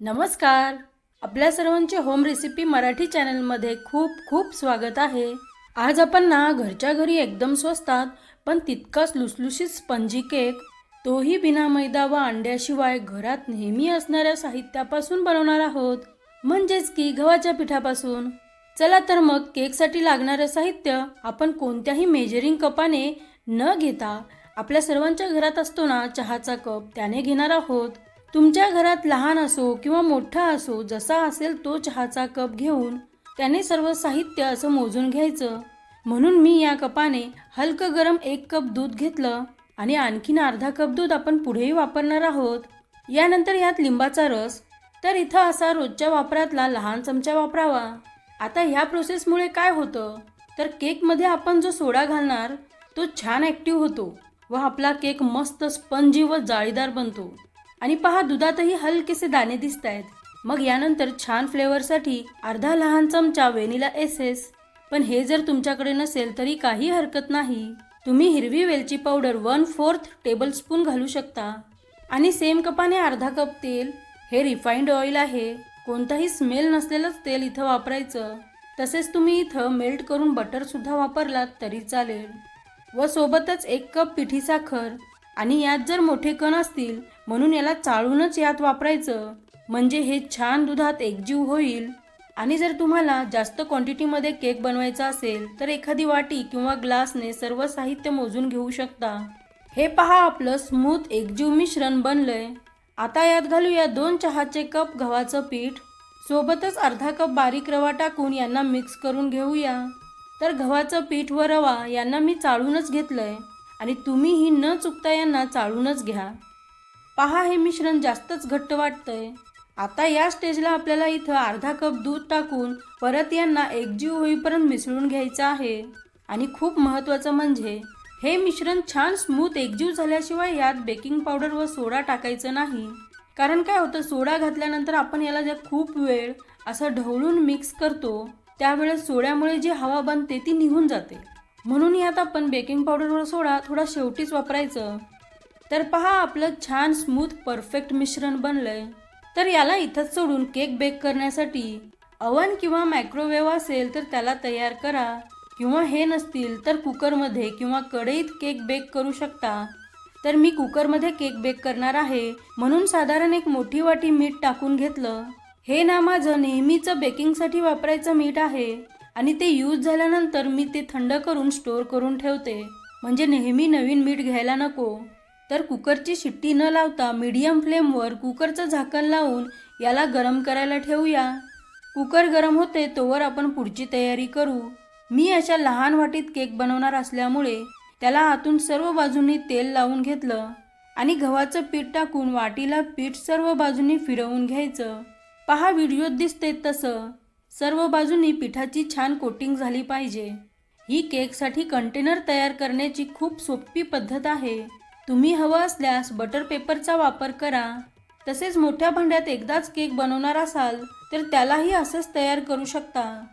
नमस्कार. आपल्या सर्वांचे होम रेसिपी मराठी चॅनलमध्ये खूप खूप स्वागत आहे. आज आपण ना घरच्या घरी एकदम स्वस्तात पण तितकाच लुसलुशीत स्पंजी केक तोही बिना मैदा व अंड्याशिवाय घरात नेहमी असणाऱ्या साहित्यापासून बनवणार आहोत. म्हणजेच की गव्हाच्या पिठापासून. चला तर मग केकसाठी लागणारं साहित्य आपण कोणत्याही मेजरिंग कपाने न घेता आपल्या सर्वांच्या घरात असतो ना चहाचा कप त्याने घेणार आहोत. तुमच्या घरात लहान असो किंवा मोठा असो जसा असेल तो चहाचा कप घेऊन त्याने सर्व साहित्य असं मोजून घ्यायचं. म्हणून मी या कपाने हलकं गरम एक कप दूध घेतलं आणि आणखीन अर्धा कप दूध आपण पुढेही वापरणार आहोत. यानंतर यात लिंबाचा रस तर इथं असा रोजच्या वापरातला लहान चमचा वापरावा. आता ह्या प्रोसेसमुळे काय होतं? तर केकमध्ये आपण जो सोडा घालणार तो छान ॲक्टिव्ह होतो व आपला केक मस्त स्पंजी व जाळीदार बनतो. आणि पहा दुधातही हलकेसे दाणे दिसत आहेत मग यानंतर छान फ्लेवरसाठी अर्धा लहान चमचा वेनिला एसेस. पण हे जर तुमच्याकडे नसेल तरी काही हरकत नाही. तुम्ही हिरवी वेलची powder one fourth tablespoon घालू शकता. आणि सेम कपाने अर्धा कप तेल. हे रिफाईंड ऑइल आहे. कोणताही स्मेल नसलेलंच तेल इथं वापरायचं. तसेच तुम्ही इथं मेल्ट करून बटरसुद्धा वापरलात तरी चालेल. व सोबतच एक कप पिठी साखर. आणि यात जर मोठे कण असतील म्हणून याला चाळूनच यात वापरायचं. म्हणजे हे छान दुधात एकजीव होईल. आणि जर तुम्हाला जास्त क्वांटिटीमध्ये केक बनवायचा असेल तर एखादी वाटी किंवा ग्लासने सर्व साहित्य मोजून घेऊ शकता. हे पहा आपलं स्मूथ एकजीव मिश्रण बनलंय. आता यात घालूया दोन चहाचे कप गव्हाचं पीठ. सोबतच अर्धा कप बारीक रवा टाकून यांना मिक्स करून घेऊया. तर गव्हाचं पीठ व रवा यांना मी चाळूनच घेतलंय. आणि तुम्हीही न चुकता यांना चाळूनच घ्या. पहा हे मिश्रण जास्तच घट्ट वाटतंय. आता या स्टेजला आपल्याला इथं अर्धा कप दूध टाकून परत यांना एकजीव होईपर्यंत मिसळून घ्यायचं आहे. आणि खूप महत्त्वाचं म्हणजे हे मिश्रण छान स्मूथ एकजीव झाल्याशिवाय यात बेकिंग पावडर व सोडा टाकायचं नाही. कारण काय होतं सोडा घातल्यानंतर आपण याला ज्या खूप वेळ असं ढवळून मिक्स करतो त्यावेळेस सोड्यामुळे जी हवा बनते ती निघून जाते. म्हणून यात आपण बेकिंग पावडर व सोडा थोडा शेवटीच वापरायचं. तर पहा आपलं छान स्मूथ परफेक्ट मिश्रण बनलंय. तर याला इथंच सोडून केक बेक करण्यासाठी अवन किंवा मायक्रोवेव्ह असेल तर त्याला तयार करा. किंवा हे नसतील तर कुकरमध्ये किंवा कढईत केक बेक करू शकता. तर मी कुकरमध्ये केक बेक करणार आहे. म्हणून साधारण एक मोठी वाटी मीठ टाकून घेतलं. हे ना माझं नेहमीचं बेकिंगसाठी वापरायचं मीठ आहे. आणि ते यूज झाल्यानंतर मी ते थंड करून स्टोअर करून ठेवते. म्हणजे नेहमी नवीन मीठ घ्यायला नको. तर कुकरची शिट्टी न लावता मीडियम फ्लेमवर कुकरचं झाकण लावून याला गरम करायला ठेवूया. कुकर गरम होते तोवर आपण पुढची तयारी करू. मी अशा लहान वाटीत केक बनवणार असल्यामुळे त्याला आतून सर्व बाजूंनी तेल लावून घेतलं आणि गव्हाचं पीठ टाकून वाटीला पीठ सर्व बाजूंनी फिरवून घ्यायचं. पहा व्हिडिओत दिसते तसं. सर्व बाजूंनी पिठाची छान कोटिंग झाली पाहिजे. ही केकसाठी कंटेनर तयार करण्याची खूप सोपी पद्धत आहे. तुम्ही हवं असल्यास बटर पेपरचा वापर करा. तसेच मोठ्या भांड्यात एकदाच केक बनवणार असाल तर त्यालाही असंच तयार करू शकता.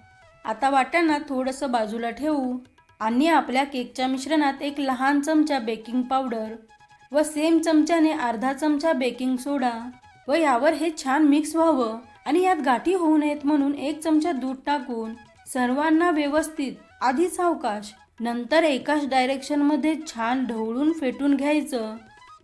आता वाट्यांना थोडंसं बाजूला ठेवू. आणि आपल्या केकच्या मिश्रणात एक लहान चमचा बेकिंग पावडर व सेम चमच्याने अर्धा चमचा बेकिंग सोडा व यावर हे छान मिक्स व्हावं. आणि यात गाठी होऊ नयेत म्हणून एक चमचा दूध टाकून सर्वांना व्यवस्थित आधी सावकाश नंतर एकाच डायरेक्शनमध्ये छान ढवळून फेटून घ्यायचं.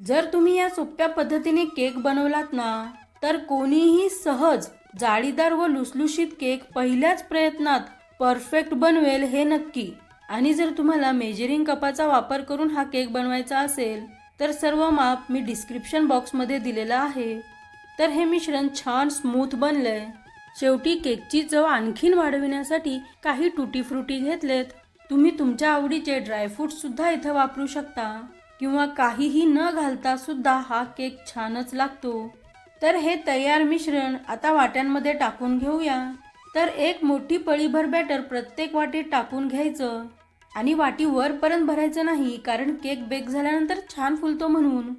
जर तुम्ही या सोप्या पद्धतीने केक बनवलात ना तर कोणीही सहज जाळीदार व लुसलुशीत केक पहिल्याच प्रयत्नात परफेक्ट बनवेल हे नक्की. आणि जर तुम्हाला मेजरिंग कपाचा वापर करून हा केक बनवायचा असेल तर सर्व माप मी डिस्क्रिप्शन बॉक्समध्ये दिलेला आहे. तर हे मिश्रण छान स्मूथ बनलंय. शेवटी केकची चव आणखीन वाढविण्यासाठी काही टुटी फ्रुटी घेतलेत. तुम्ही तुमच्या आवडीचे ड्रायफ्रूट सुद्धा इथं वापरू शकता. किंवा काहीही न घालता सुद्धा हा केक छानच लागतो. तर हे तयार मिश्रण आता वाट्यांमध्ये टाकून घेऊया. तर एक मोठी पळीभर बॅटर प्रत्येक वाटीत टाकून घ्यायचं. आणि वाटी वरपर्यंत भरायचं नाही कारण केक बेक झाल्यानंतर छान फुलतो म्हणून.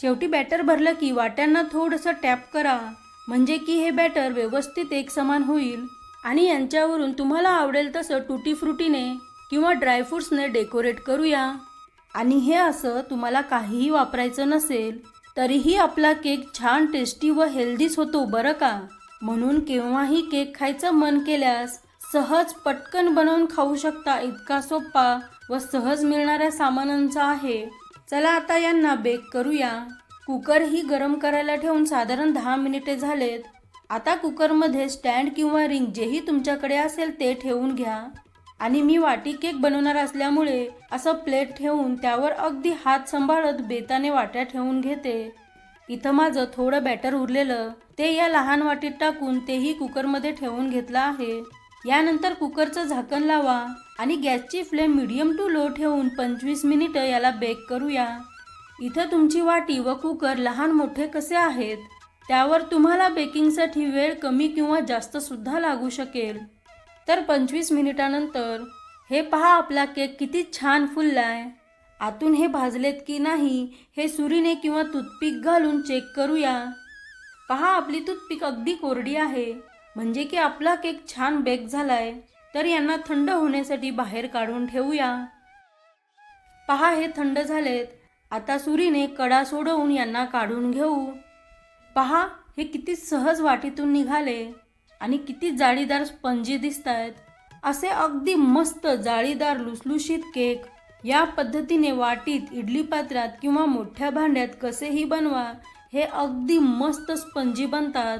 शेवटी बॅटर भरलं की वाट्यांना थोडंसं टॅप करा. म्हणजे की हे बॅटर व्यवस्थित एकसमान होईल. आणि यांच्यावरून तुम्हाला आवडेल तसं टुटी फ्रुटीने किंवा ड्रायफ्रुट्सने डेकोरेट करूया. आणि हे असं तुम्हाला काहीही वापरायचं नसेल तरीही आपला केक छान टेस्टी व हेल्दीच होतो बरं का? म्हणून केव्हाही केक खायचं मन केल्यास सहज पटकन बनवून खाऊ शकता इतका सोपा व सहज मिळणाऱ्या सामानांचा आहे. चला आता यांना बेक करूया. कुकर ही गरम करायला ठेवून साधारण दहा मिनिटे झालेत. आता कुकरमध्ये स्टँड किंवा रिंग जेही तुमच्याकडे असेल ते ठेवून घ्या. आणि मी वाटी केक बनवणार असल्यामुळे असं प्लेट ठेवून त्यावर अगदी हात सांभाळत बेताने वाट्या ठेवून घेते. इथं माझं थोडं बॅटर उरलेलं. ते या लहान वाटीत टाकून तेही कुकरमध्ये ठेवून घेतलं आहे. यानंतर कुकरचं झाकण लावा आणि गॅसची फ्लेम मिडियम टू लो ठेवून पंचवीस मिनिटं याला बेक करूया. इथं तुमची वाटी व कुकर लहान मोठे कसे आहेत त्यावर तुम्हाला बेकिंगसाठी वेळ कमी किंवा जास्त सुद्धा लागू शकेल. तर पंचवीस मिनिटानंतर हे पहा आपला केक किती छान फुललाय. आतून हे भाजलेत की नाही हे सुरीने किंवा टूथपिक घालून चेक करूया. पहा आपली टूथपिक अगदी कोरडी आहे. म्हणजे की आपला केक छान बेक झालाय तर यांना थंड होण्यासाठी बाहेर काढून ठेवूया. पहा हे थंड झालेत. आता सुरीने कडा सोडवून यांना काढून घेऊ. पहा हे किती सहज वाटीतून निघाले आणि किती जाळीदार स्पंजी दिसत आहेत असे अगदी मस्त जाळीदार लुसलुशीत केक या पद्धतीने वाटीत इडली पात्रात किंवा मोठ्या भांड्यात कसेही बनवा हे अगदी मस्त स्पंजी बनतात.